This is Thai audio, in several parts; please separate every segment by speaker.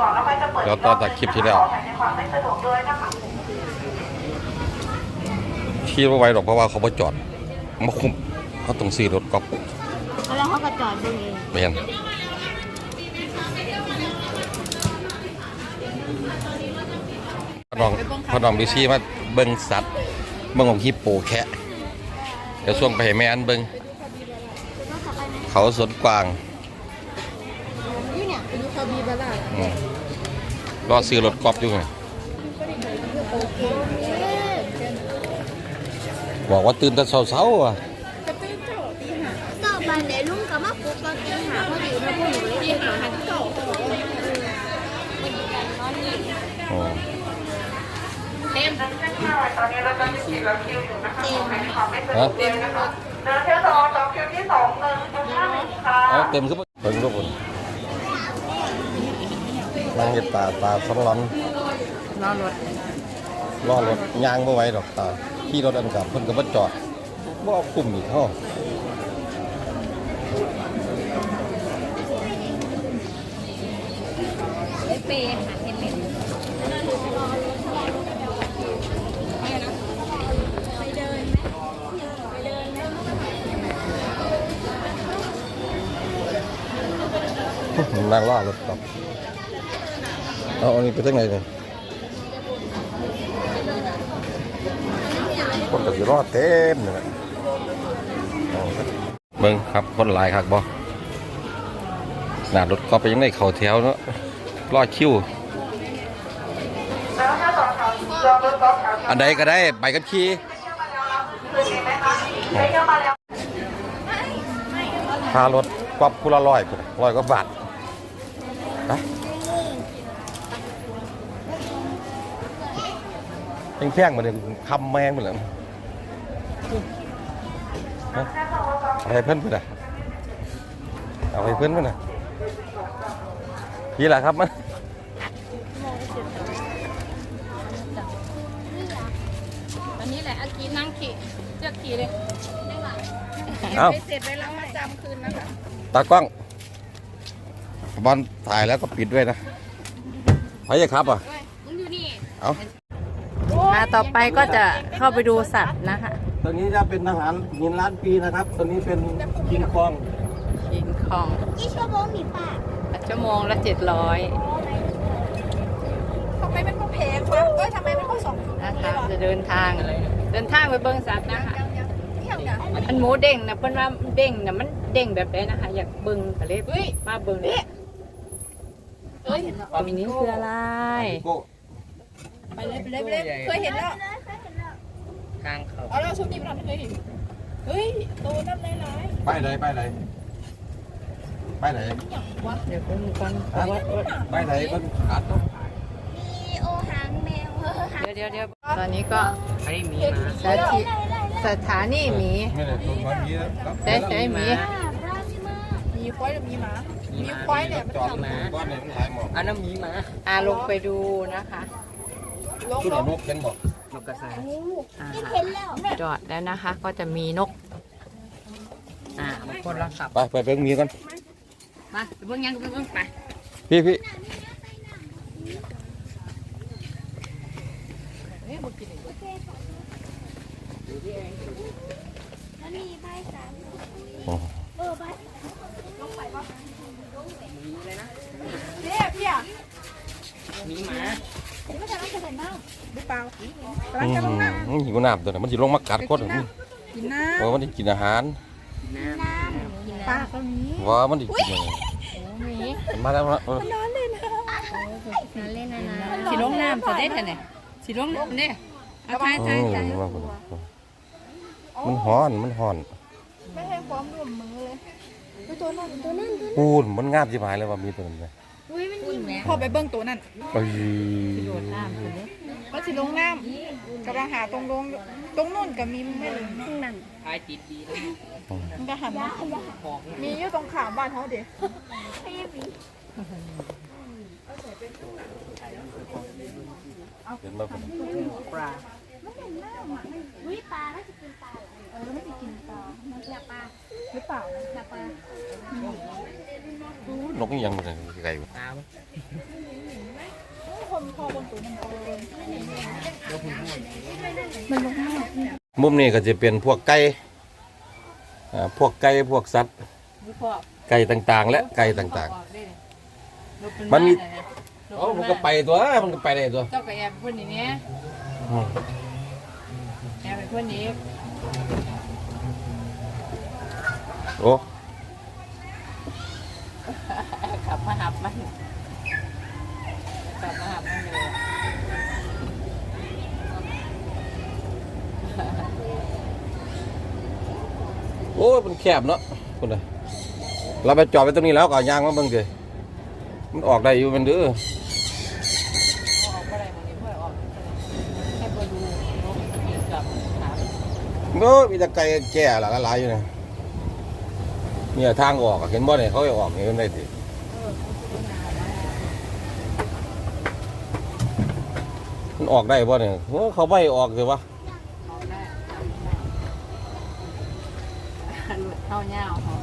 Speaker 1: ก่อนแล้วค่อยจะเปิด
Speaker 2: เดี๋ยวต่อจากคลิปที่แล้ว
Speaker 1: ขอให้ในความไม่สะดวกด้วยนะคะ
Speaker 2: ขี่บ่ไหวหรอกเพราะว่าเขาบ่จอดมาคุมเขาต้องซื้อรถก๊อฟ
Speaker 3: แล้วเขาก็จอดดูเอง
Speaker 2: แม่นพ่อน้องพ่อน้องบิซี่มาเบิ่งสัตว์เบิ่งของฮิปโปแคะเดี๋ยวช่วงไปให้แม่อันเบิ่งเขาสวนกวาง
Speaker 3: อยู่เนี่ยอยู่คาบีบาร่า
Speaker 2: อืม รอซื้อรถก๊อฟอยู่ไงบอกว่าตื่นแต่เช้าๆอะ
Speaker 3: ก็บันเดลุงกับมาปลุกตอนตีหาพอดีนะพวกหนูเลยตีหาหันเก่า
Speaker 2: อ๋อ
Speaker 1: ตอนนี้เราจะมีคิวแล้วคิวอยู่นะคะขอให้ในความไม่สะดวกด้วยนะคะเดินเที่ยวสองจองคิวที่สองหนึ่งจุดห้าหนึ่งค่ะ
Speaker 2: เอาเต็มขึ้นมาเบิ่งทุกคน นั่งเห็ดตาตาสองร้อน
Speaker 4: รอรถ
Speaker 2: รอรถย่างไม่ไหวดอกตาขี่รถอันกับเพิ่นก็บ่จอดบ่เอาคุมอีกเฮา
Speaker 4: เปย์หาเห็นเลย
Speaker 2: นั่งรอรถกลับ เอาอันนี้ไปทางไหนเนี่ยคนก็สิรอเต็มนี่แหละเอาครับเบิ่งครับคนหลายคักบ่หน้ารถก็ไปยังได้เข้าแถวเนาะรอคิว
Speaker 1: อั
Speaker 2: นใดก็ได้ไปกันขี่
Speaker 1: ค่า
Speaker 2: รถกอบคุละร้อยพุ่นน่ะร้อยกว่าบาทนะ แพงๆเหมือนคำแมงเหมือนเลยเอาให้เพื่อนเพื่อนอะเอาให้เพื่อนเพื่อนอะนี่แหละครับมัน
Speaker 4: อันนี้แหละอากีนั่งขี่เลือกขี่เลย
Speaker 2: เอ้า
Speaker 4: ไปเสร็จไปแล้วมาจำคืนนะคะ
Speaker 2: ตากล้องบอลถ่ายแล้วก็ปิดด้วยนะไปยังครับอะ
Speaker 4: มึงอยู่นี่
Speaker 2: เอา
Speaker 4: อ่าต่อไปก็จะเข้าไปดูสัตว์นะคะ
Speaker 2: ตัวนี้จะเป็นอาหารหินล้านปีนะครับตัวนี้เป็นกิงคอง
Speaker 4: กินของ
Speaker 3: กี่ชั่วโมงนี่ป้า
Speaker 4: ชั่วโมงละเจ็ดร้อย
Speaker 5: ทำไมมันก็แพงวะเอ้ยทำไมมันก็สอง
Speaker 4: นะคะจะเดินทางเดินทางไปเบิ้งสัตว์นะคะ
Speaker 5: เที่ยวเนี่ย
Speaker 4: อันหมูเด้งนะเพิ่นว่าเด้งนะมันเด้งแบบไหนนะคะอยากเบิ้งก็เลยมาเบิ้งเลย
Speaker 5: เอ้ย
Speaker 4: มินี้คืออะไร
Speaker 5: ไปเลยไปเลยไปเลยเคยเห็นแล้ว
Speaker 4: ทางเขา
Speaker 5: เอาแล้วชุดนี้มันทำไม่เคยเห็นเฮ้ยโตนั่นหลาย
Speaker 2: ไปไหนไปไหนไปไหน
Speaker 4: เดี๋ยวเพิ่งก่อนเพราะว่า
Speaker 2: ไปไหนมันขาดต้อง
Speaker 3: มีโอหางแมวเออหาง
Speaker 4: เดี๋ยวเดี๋ยวเดี๋ยวตอนนี้ก็
Speaker 6: ไอ้มีมา
Speaker 4: สถานีสถานีหมี
Speaker 2: ไม่ได้ตรงมามีแล้ว
Speaker 4: ใช่ใช่หมี
Speaker 5: ๆมีควายหรือมีหมา มีควายเนี่ยมัน
Speaker 2: จอด
Speaker 5: ทำ
Speaker 2: มาบ้านไหนมันหลายหมอก
Speaker 6: อันนั้นมีมา
Speaker 4: อาลงไปดูนะคะ
Speaker 5: ลง
Speaker 2: ชุด
Speaker 5: ล
Speaker 2: ห
Speaker 5: ง
Speaker 2: นกเห็นบอก
Speaker 6: นกกระสา
Speaker 4: อ่าจอดแล้วนะคะ ก็จะมีนก
Speaker 6: อ่าบางคนเราขับ
Speaker 2: ไปไปเบิ่งมีกัน
Speaker 4: มาไปเบิ่งยังไปเบิ่งไป
Speaker 2: พี่พี่
Speaker 3: แล้วนี่ใบสาม
Speaker 2: โอ้
Speaker 3: เออใบ
Speaker 5: เนี่ยพี่อะ
Speaker 6: มีมา
Speaker 5: นี่ก็จะต้องใส่น้ำหรือเปล่า
Speaker 2: อืมหิวน้ำตัวนั้นมันสิลงมากัดคนอะ
Speaker 5: กินน้
Speaker 2: ว่ามันได้กินอาหารำ
Speaker 5: ปลาก็มี
Speaker 2: ว่ามันได้กินอะไรมาแล้วมาเออ
Speaker 3: นั่นเล่นนะนะ
Speaker 4: สีลงน้ำจะได้ท่านเนี่ยสีลงน้ำเนี่ยเอาท้าย
Speaker 2: อื
Speaker 4: ท้าย
Speaker 2: ม
Speaker 4: ท้าย
Speaker 2: ว่ามันฮ้อนมันฮ้อน
Speaker 5: ไม่ให้ความร่วมมือเลยไปตัวนั่นตัวนั่นตัว
Speaker 2: ปูนมันงามจิบหายเลยว่ามีตัวนั้นเลย
Speaker 3: อุ้ยมันอิ่มแล้ว
Speaker 5: พอไปเบิ้งตัวนั่น
Speaker 2: เอ้ย
Speaker 4: โดดน้ำคนนี้
Speaker 5: ก็สิลงน้ำกำลังหาตรงลงตรงนู่นกับมีไม่รู้
Speaker 3: นั่น
Speaker 6: ท้ายติดดีนะ
Speaker 5: มันก็หันมา
Speaker 6: ของ
Speaker 5: มีอยู่ตรงขามบ้านเขาเด็ก
Speaker 2: เห็นแล้วคน
Speaker 6: ปลา
Speaker 3: อุ้ยปลาน่าจะกินปลาเออไม่ได้กินปลาอยากปลา
Speaker 5: หรือเปล่า
Speaker 3: อยากปลา
Speaker 2: น กนี่ยังไงไก่
Speaker 6: ปลา
Speaker 2: มุมนี้ก็จะเป็นพวกไก่อ่าพวกไก่พวกสัตว์ไก่ต่างๆ และไก่ต่าง ๆ มันมีเอ้ามันก็ไปตัวมันก็ไปได้ตัว
Speaker 4: เจ้ากับแอบเพื่อนอย่างนี้
Speaker 2: อืม
Speaker 4: แอบเป็นเพื่อนนี้
Speaker 2: โอ้
Speaker 4: ขับมาหับมันขับมาหับมันเลย
Speaker 2: โอ้ยมันแคบเนาะคุณเลยเราไปจอดไปตรงนี้แล้วก็เอายางมาเบิ่งเลยมันออกได้อยู่มันเด้อ
Speaker 4: ออกอะไรมันนี้เพื่อออกแค่ไปดูนกกินกับหา
Speaker 2: โอ้ยมีแต่ไก่แก่หลายหลายอยู่เนี่ยเนี่ยทางออกอะเห็นบ่เนี่ยเขาให้ออกเห็นได้ดิ มันออกได้บ่เนี่ยโอ้เขาไม่ให้ออกเลยวะ
Speaker 4: ออกได้หลุดเข้าเงาของ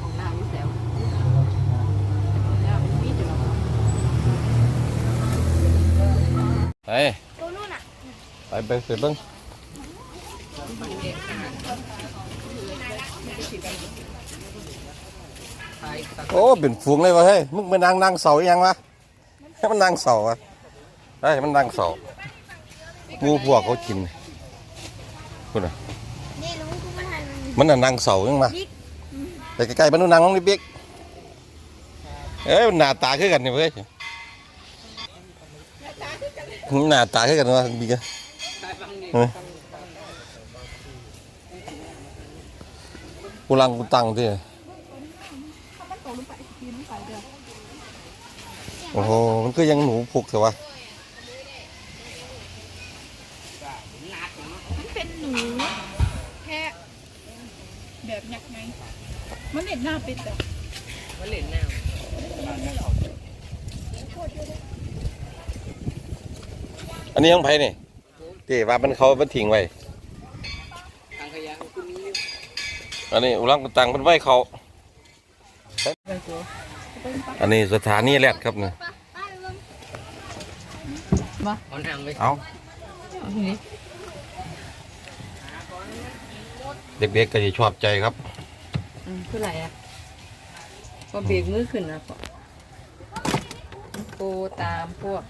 Speaker 4: ของน้ำวิเศษเงาเป็นมีดอยู่หรอ
Speaker 2: ไป
Speaker 3: ตัวนู่นอะ
Speaker 2: ไปไปไปเบิ่งโอ้เป็นฝูงเลยวะเฮ้ยมึงไปนั่งนั่งเสาอีหยังวะให้มันนั่งเสาอะ ได้มันนั่งเสางูพวกเขากินคุณอะ
Speaker 3: นี่ลุงกูมาทัน
Speaker 2: มันน่ะนั่งเสายังมาไปใกล้ๆมันนู่นนั่งน้องนิบิ๊กเอ้ยหน้าตาคือกันนี่เว้ยหน้าตาคือกันวะบิ๊กอะกูลังกูตังที่โอ้โหมันก็ยังหนูผูกเถอะวะ
Speaker 5: เป็นหนูแค่ แบบยักษ์ไงมันเห็นหน้าเป็ดแต่
Speaker 6: มันเหล่นแนว
Speaker 2: อันนี้ของไผนี่ที่ว่ามันเขามันทิ้งไว้
Speaker 6: ทางขยะคุณมีอยู่
Speaker 2: อันนี้อุลังตังมันไว้เขาอันนี้สถานีแรดครับเนี่ย
Speaker 3: ป้าไปเบิ่ง
Speaker 6: เอาน้ำไป
Speaker 2: เอาเด็กๆก็จะชอบใจครับ
Speaker 4: อืมคืออะไรอะพอเบรกมือขึ้นนะพอโกตามพวก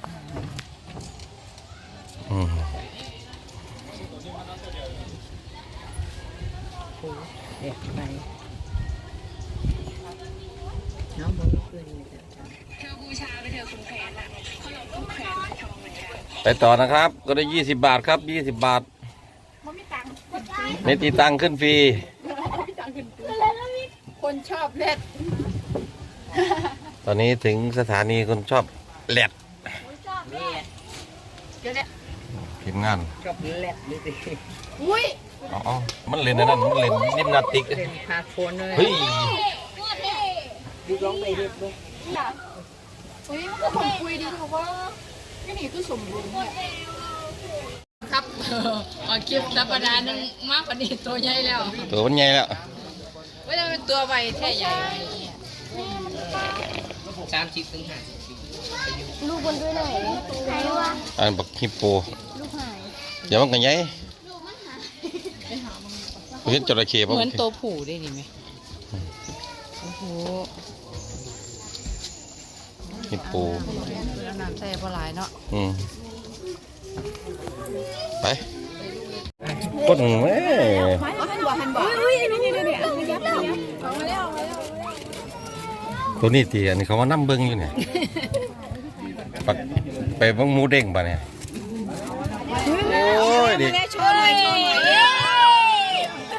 Speaker 2: อืม
Speaker 4: เด็กไปน้องบนขึ้นนี่จ้ะจ้ะ
Speaker 2: ไปต่อนะครับ ก็ได้ยี่สิบบาทครับยี่สิบบาท ไม่ตีตังค์ขึ้นฟรี
Speaker 5: คนชอบเล็ด
Speaker 2: ตอนนี้ถึงสถานีคนชอบแรด
Speaker 5: เดี๋ยวเนี่ย
Speaker 2: ทีมงาน
Speaker 6: ชอบแลดนี่สิ
Speaker 5: อุ้ย
Speaker 2: อ๋อมันเล่นอันนั่นมันเล่นยิมนาติก
Speaker 6: เล่นพาโคนเลย
Speaker 2: เฮ้ย
Speaker 6: ดูร้องไปเรียบเลย
Speaker 5: อุ้ยมันก็คนคุยดีถูกว่าก็นี่คือสมบูรณ์เนี่ย
Speaker 4: ครับเอาคลิปธรรมดาหนึ่งมากกว่านี้ตัวใหญ่แล้ว
Speaker 2: ตัวมันใหญ่แล้ว
Speaker 4: ว่าจะเป็นตัวใบแค่ใหญ่
Speaker 6: สามสิบถึงห้าสิบ
Speaker 3: ลูกบนด้วยหน่อยไหนวะ
Speaker 2: อันบักฮิปโป
Speaker 3: ลูกหาย
Speaker 2: เดี๋ยวมันก็ใหญ่เห็นจระเข้ป่ะ
Speaker 4: เหมือนตัวผูได้นี่ไหมโอ้โห
Speaker 2: ฮิปโป
Speaker 4: แล้วน้ำใส่ปลาไหลายเนาะ
Speaker 2: อืม ไปก้นแม่
Speaker 5: หันบ่หันบ่อุ้ยนี่นี่นี่นี่ยับยับเอามาแล้ว
Speaker 2: ตัวนี้ตีอันนี้เขาว่าน้ำเบิ้งอยู่เนี่ยปักไปเบิ้งหมูเด้งป่ะเนี่ยโอ้ยเด็ก
Speaker 5: แม่โชว์หน่อยโชว์หน่อย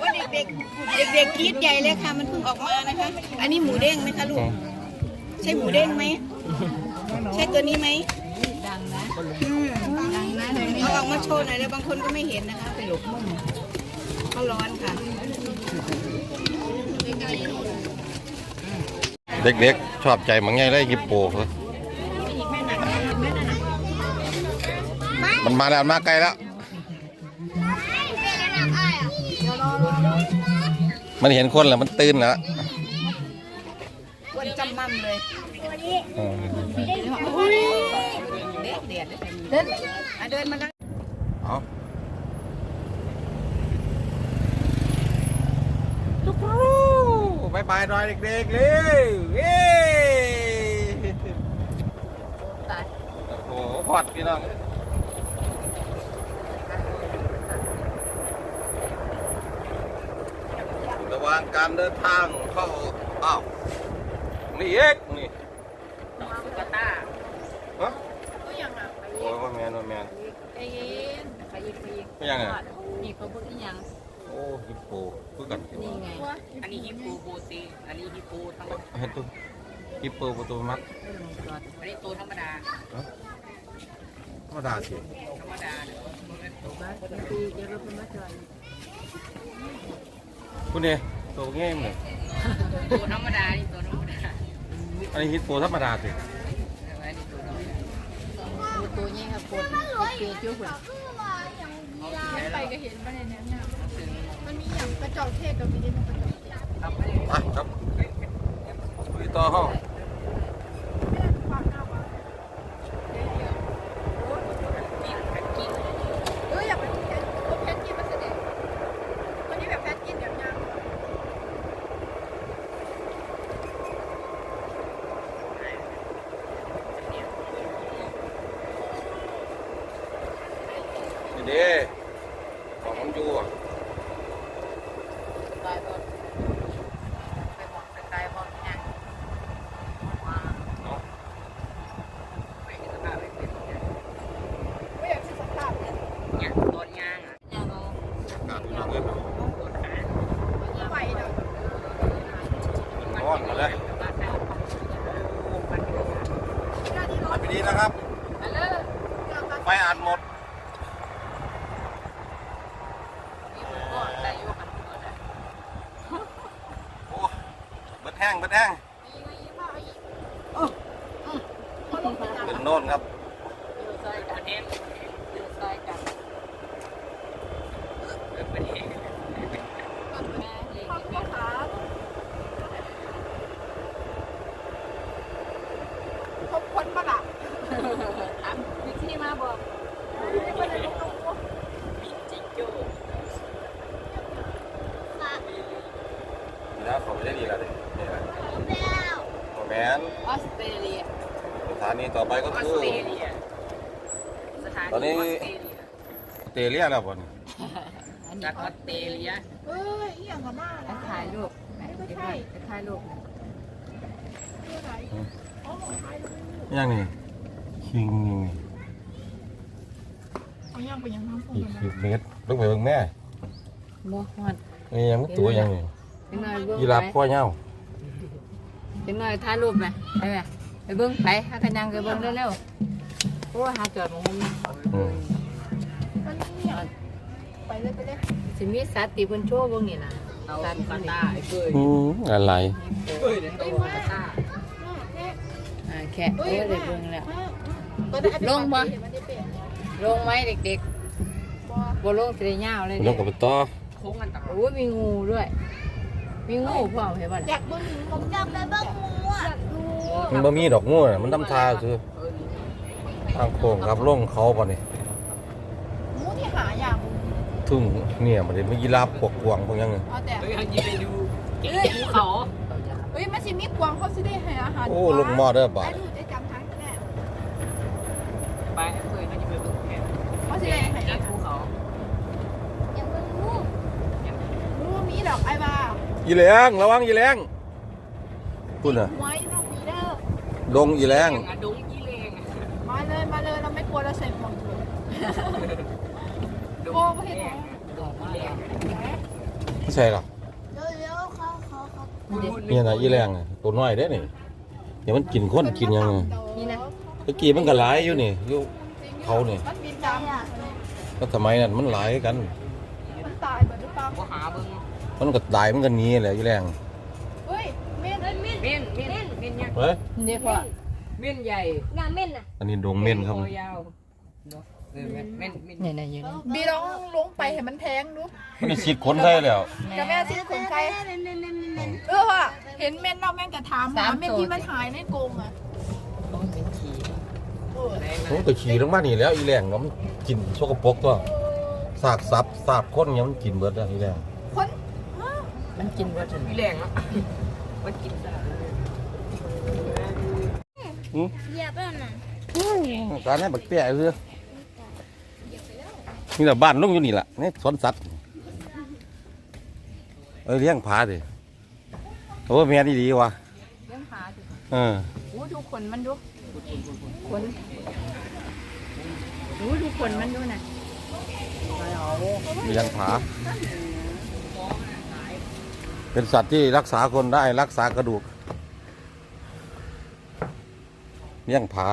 Speaker 5: ว่าเด็กๆเด็กๆกรี๊ดใหญ่เลยค่ะมันเพิ่งออกมานะคะ อันนี้หมูเด้งไหมคะลูก ใช่หมูเด้งไหมใช่ตัวนี้ไหม
Speaker 4: ดังนะ
Speaker 5: อืมเอาออกมาโชว์หน่อยเลยบางคนก็ไม่เห็นนะคะไปหลบมุมเขาร้อนค่ะ
Speaker 2: เด็กๆ ชอบใจมังไงเลยฮิปโปครับมันมาแล้วมาไกลแล้ว มันเห็นคนแล้วมันตื่นแล้ว
Speaker 5: วันจำมั่มเลย
Speaker 2: อืม
Speaker 5: อุ้ยเดินอะเดินมานั่ง
Speaker 2: เอาทุกคนบายบายหน่อยเด็กๆเลยเย้
Speaker 4: ตาย
Speaker 2: โอ้โหพอดพี่น้องระหว่างการเดินทางเข้าอ้าวนี่เอกนี่
Speaker 6: สุกาต้า
Speaker 2: ฮะโอ้ยว่าแมนว่าแมน
Speaker 4: ไอ้ยินไป อีกไปอีก
Speaker 2: ไม่ยังไง
Speaker 4: นี่เขาพูดอีหยัง
Speaker 2: โอ้ฮิปโปพูดกัน
Speaker 4: นี่ไง
Speaker 6: อันนี้ฮิปโปโปตีอันนี้ฮิปโปธรรมดา
Speaker 2: เห็นตัวฮิปโปประตูมัด
Speaker 4: เออลงจอด
Speaker 6: อันนี้ตัวธรรมดา
Speaker 2: ธรรมดาสิ
Speaker 6: ธรรมดาเนี่ย
Speaker 4: บ้านปีเดี๋ยวเราเป็นมาจอด
Speaker 2: คุณเนี่ยตัวง่ายเลย
Speaker 6: ตัวธรรมดานี่ตัวธรรมดา
Speaker 2: อันนี้ฮิปโปธรรมดาสิ
Speaker 6: อันนี้ตัวธรรมดา
Speaker 4: ดูตัวนี้ครับปวดเปียจิ้วหุ่น
Speaker 5: ไป ก็เห็นประเด็นนั้นนะมันมีอย่างกระจอกเทศกับมีเดนกระจอกเทศ
Speaker 6: ครับ
Speaker 2: ไปครับคุยต่อห้อง
Speaker 5: เอออยากไปแพนแพนกินมาแสดงวันนี้แบบแพนกินแบบยัง
Speaker 2: นี่เด้ของมันอยู่อะ
Speaker 4: ตายบอลไปหมดไปตายบอลเนี่ย
Speaker 2: เนาะ
Speaker 6: ไม่เห็นสภาพไม่เป็นเนี่ย
Speaker 5: ไม่อยากสิสภาพ เนี่ย
Speaker 6: เนี่ยต้นยางอะ
Speaker 4: ยังเอา
Speaker 2: การพี่น้องเอ้ย
Speaker 6: ต้นขา
Speaker 5: ไปเนาะ
Speaker 2: ร้อนมาเลย
Speaker 6: บ้านเรามันเป็น
Speaker 5: หน้าที่ร
Speaker 2: ไป
Speaker 5: ถ
Speaker 2: ดีนะครับ
Speaker 4: ไปเลย
Speaker 2: ไฟอัดหมด
Speaker 4: นี่มันก็ได้อยู่กันก็ได้
Speaker 2: โอ้เบิดแห้งเบิดแห้งเป็นโน่นครับ
Speaker 4: อยู่ซอยกัน
Speaker 6: เห็น
Speaker 4: อยู่ซอยกัน
Speaker 6: เป็นเห็น
Speaker 4: แม่เลี้ยง
Speaker 5: ความข้อขา ครบคนปะล่ะ
Speaker 4: ถามวิธีมาบอก
Speaker 5: ไม่ควรจะลุกลุกลุก
Speaker 6: มีจิงโจ้
Speaker 2: นี่นะเขาไม่ได้ดีแล้วเลยนี่แหละ
Speaker 3: แล้ว
Speaker 2: โอ้แมน
Speaker 4: ออสเตรเลีย
Speaker 2: สถานีต่อ ไปก็
Speaker 6: ออ
Speaker 2: คื
Speaker 6: ส
Speaker 2: อ
Speaker 6: เตรเลียสถานี
Speaker 2: ตอนนี้
Speaker 6: ออสเตรเลีย
Speaker 2: ออสเตรเลียแล้วบ่นี่
Speaker 4: อันนี้
Speaker 6: จากออสเตรเลีย
Speaker 5: เอ้ยอีหยังกับมา
Speaker 4: ไป
Speaker 5: แล้ว
Speaker 4: ถ่ายรูปไปถ่ายรูป
Speaker 5: ชื่ออะไรอ๋อไทย
Speaker 2: ยังนี่คิงนี่
Speaker 5: เอายังไปยังน้ำพุ
Speaker 2: อีก
Speaker 5: กัน
Speaker 2: สิบเมตรลงไปเบิ่งแม่
Speaker 4: บ่ฮอด
Speaker 2: นี่ยังมันตัวยังนี่
Speaker 4: จังหน่อยเบิ่ง
Speaker 2: ยีราฟ
Speaker 4: ไป
Speaker 2: ข้อเหย้า
Speaker 4: จังหน่อยถ่ายรูปไหมไปไหม ไปเบิ่งไปหากันยังไปเบิ่งเร็วๆโอ้หาจอดบ่ฮอม
Speaker 2: อืม
Speaker 5: มันเนี่ยไปเลยไปเลย
Speaker 4: สิมีสัตว์ที่เพิ่นโชว์เบิ่งนี่ล่ะ
Speaker 6: เอา
Speaker 4: สัตว์
Speaker 6: สุกา
Speaker 4: นี่
Speaker 6: ต้าไอ้เฟ้ย
Speaker 2: อืมอะไร
Speaker 6: เฟ้ยเนี่ยตัวสุกาต้า
Speaker 4: อ่าแค่โอ้ได้เบิ่งแล้วล
Speaker 5: ล
Speaker 4: ง
Speaker 5: ง
Speaker 4: บ่
Speaker 5: บ่
Speaker 4: ลงไหมเด็กๆบ่ลงสิได้ยาวเลย
Speaker 2: ล
Speaker 4: เด้
Speaker 2: งกับไปต่อ
Speaker 6: โค้งกันตลอด
Speaker 4: โอ้ยมีงูด้วย มีงูพร้อมเห็นบ่
Speaker 5: อยากเบิ่ง
Speaker 3: ผมจะไปเบิ่งงูอะ
Speaker 2: มันบ่มีดอกงูน่ะมันทำทาคือ
Speaker 6: เออนี่
Speaker 2: ทางโค้งครับลงเขาป่ะนี่
Speaker 5: งูที่หาอย่าง
Speaker 2: ทุ่งเนี่ยมันจะมียีราฟพวกกวางพวกยังไง
Speaker 5: เอาแต่
Speaker 6: เฮ้ยเขายิงไปดูเก็บภูเขา
Speaker 5: เฮ้ยมันสิมีกวางเขาสิได้ให้อาหาร
Speaker 2: โอ้ลงมอเด้อบ่า
Speaker 5: ไอ้ดูได้จำทางแน่
Speaker 6: ไปไอ้เฟ้ยเขายิงไปดูแค่
Speaker 5: เขาสิได้ให้
Speaker 6: เก็
Speaker 5: อา
Speaker 6: บ
Speaker 5: หาร
Speaker 6: ภูเขา
Speaker 3: อย่าเบิ่งงู
Speaker 5: งูมีดอกไอ้บ้า
Speaker 2: ยีแรงระวังยีแรงคุณน่ะ
Speaker 5: หวยนกมีเด้อ
Speaker 2: ดงยีแรง
Speaker 6: อย่างอะดงยี่เลงอะ
Speaker 5: มาเลยมาเลยเราไม่กลัวเราใส่หมวกเลย
Speaker 6: ด
Speaker 5: โอ้
Speaker 6: ง
Speaker 5: ก็เห็น
Speaker 6: แดงดงยี่เลง
Speaker 2: ไม่ใช่หรอก
Speaker 3: เร็วๆเขาเขาเขา
Speaker 2: เนี่ยนะยีแรงน่ะตัวน้อยเด้อนี่เดี๋ยวมันกินคนกินยังไง
Speaker 5: นี่นะ
Speaker 2: ตะกี้มันก็หลายอยู่นี่อยู่เขานี่
Speaker 5: มันบินตาม
Speaker 2: ก็สมัยนั้นมันหลายกัน
Speaker 5: มันตายเหมือนหรือเปล่า
Speaker 6: ก็หาเบิ้ง
Speaker 2: มันก็ตายมันก็หนีแหละยีแรง
Speaker 5: เฮ้ยเม่นเอ้ยเม่น
Speaker 6: เม่นเม่นเม่นยักษ์
Speaker 2: เฮ้ย
Speaker 4: นี่พ่อ
Speaker 6: เม่นใหญ่
Speaker 3: งานเม่นอะ
Speaker 2: อันนี้ดงเม่นครับ
Speaker 6: คอยาวเนาะเออเม่นเม่นเม่น
Speaker 4: นี่น่ะอยู่นี่
Speaker 5: บีลองลงไปเห็นมันแทงดู
Speaker 2: มันได้ฉีดขนได้แล้ว
Speaker 5: กับแม่ซิคนใคร
Speaker 3: เม่นเม่นเม่นเม่น
Speaker 5: เออว่ะเห็นเม่นเราแม่งจะถามหาเม่นที่มันหายในกรงอะ
Speaker 4: ต้องเป็นขี่
Speaker 5: เออ
Speaker 6: ไหนไหน
Speaker 2: มันก็ขี่ลงมานี่แล้วอีแรงเนาะมันกินสกปรกตัวสากซับสาบคนเนี่ยมันกินเบิดแล้วอีแรง
Speaker 4: มันกินว่าถึง
Speaker 6: พี่แรงอะมันกินได้
Speaker 3: เหยียบแล้วน่ะ
Speaker 2: การให้บักเตี้ยเรือนี่แหละบ้านลุงอยู่นี่แหละนี่สวนสัตว์เอ้ยเลี้ยงผาดิโอ้แม่นี่ดีว่ะ
Speaker 4: เลี้ยงผาสิ
Speaker 2: เออ
Speaker 4: โอ้ดูขนมันดูขนดูดูขนมันดูน่ะ
Speaker 2: เลี้ยงผา เป็นสัตว์ที่รักษาคนได้รักษากระดูกเลี้ยงผา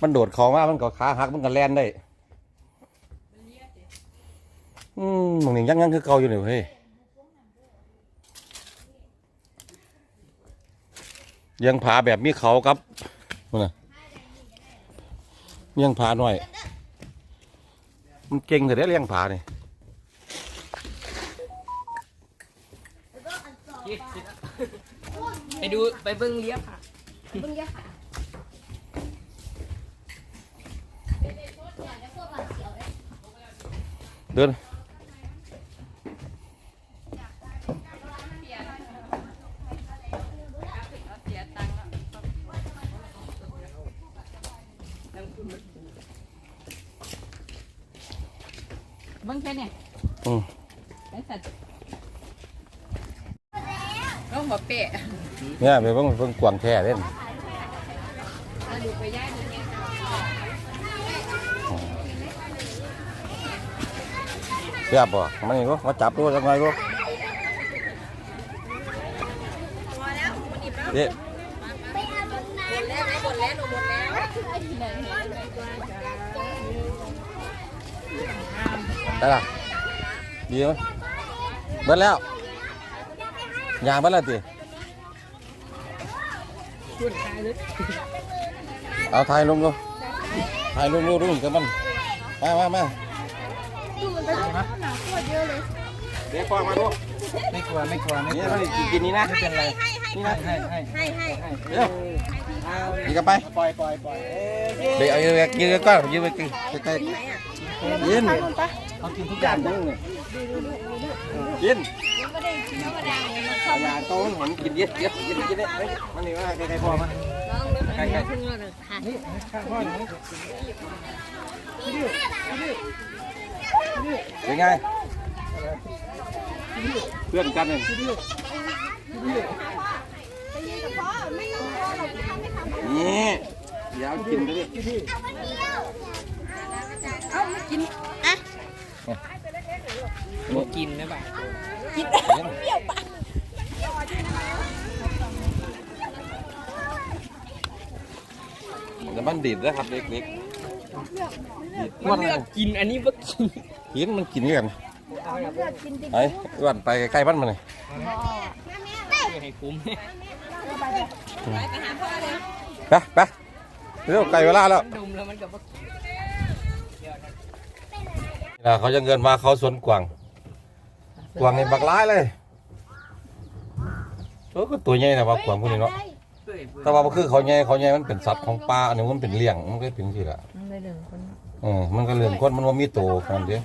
Speaker 2: มันโดดคอมามันก็ขาหักมันก็แล่นได้ อืมมองนี่ยังยังคือเก่าอยู่นี่เฮ้ยเลี้ยงผาแบบมีเขาครับนู่นน่ะเลี้ยงผาหน่อย มันเก่งแต่ได้เลี้ยงผานี่
Speaker 6: ไปดูไปเบิ้งเลี้ยบค่ะ
Speaker 2: เดิน
Speaker 4: เนี่ยไป
Speaker 2: เพิ่งเพิ่งกวางแท้เล่น
Speaker 4: มาดูไปย่ายนี่เนี่ย
Speaker 2: เสียบบ่มันนี่ก็มาจับตัวจังไงก็เด็ได้ละดีไหมเบิดแล้วยางเบิดแล้วติ เอาถ่ายลงดูถ่ายลงดูดูกันมันมามามาเดี๋ยวฟองมาดู
Speaker 6: ไม่กลัวไม่กลัวไม่
Speaker 2: นี่
Speaker 6: กลัว
Speaker 2: เขากินนี่นะ
Speaker 6: ไม่เป็นไร
Speaker 2: นี่นะ
Speaker 6: ให้ให้ให้
Speaker 2: เดี๋ยวนี่กันไป
Speaker 6: ปล่อยปล่อยปล่อย
Speaker 2: เดี๋ยวเอายืนยืนก็ยืนไปใกล้ๆยืน
Speaker 6: เขากินทุกอย่าง
Speaker 2: นั่งเลยยืน อย่าโต้ผมกินเยอะเยอะกินกินเนี่ยมันนี่ว่าใครๆพอมันใครๆเป็นไงเพื่อนกันเนี่ยนี่เดี๋ยวกินไปดิ
Speaker 6: กินนะบ่า
Speaker 2: แต่ มันดีดนะครับเล็กๆดีด
Speaker 6: มันเลือกกินอันนี้ว่ากิน
Speaker 2: กินมันกินกันไอ้อ้วนไปใกล้ๆบ้านมันเลย
Speaker 6: ให้คุ้ม
Speaker 2: ไปไปเร็วไก่เวลาแล้ว
Speaker 6: ดมแล้วมันก็บ่
Speaker 2: นี่ล่ะเขาจะเงินมาเขาสวนกวางกวางนี่บักร้ายเลยเออก็ตัวใหญ่นะว่ากวางพวกนี้เนาะ
Speaker 6: เปื่อย
Speaker 2: แต่ว่ามันคือเขาใหญ่เขาใหญ่มันเป็นสัตว์ของป่าอันนี้มันเป็นเลี้ยงมันก็เป็นสิละ
Speaker 4: มันเลยเดินคน
Speaker 2: เออมันก็เรื่องคนมันว่ามีโตกันเด้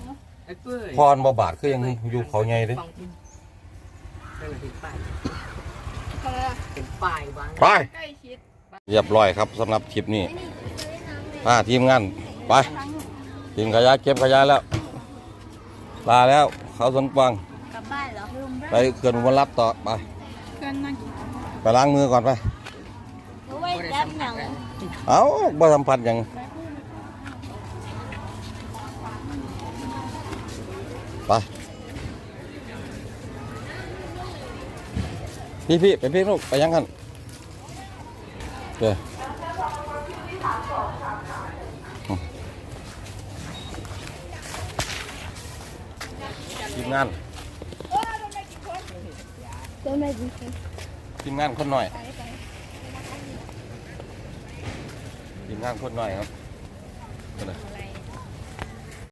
Speaker 6: ไอ้เปื่อย
Speaker 2: พรบ่บาดคือยังอยู่เขาใหญ่เด้
Speaker 6: ฟังคุณเป็นอะไรป้ายเป็นป้ายวาง
Speaker 2: ไปเรียบร้อยครับสำหรับคลิปนี้พาทีมงานไปทีมขยะเก็บขยะแล้วลาแล้วเขาสวนกวาง
Speaker 3: กลับบ้านเหรอ
Speaker 2: ไปเขื่อนอุบลรัตน์ต่อไป
Speaker 4: เพื่อนนั่ง
Speaker 2: ไปล้างมือก่อนไป
Speaker 3: หนูไว้รับหนัง
Speaker 2: เอาบ่สัมผัสหยังไปพี่พี่ไปพี่ลูกไปยังกันเดี๋ยวทีมงาน
Speaker 3: เป็นไงดี
Speaker 2: ทีมงานคนหน่อย นห้างพดหน่อยครับ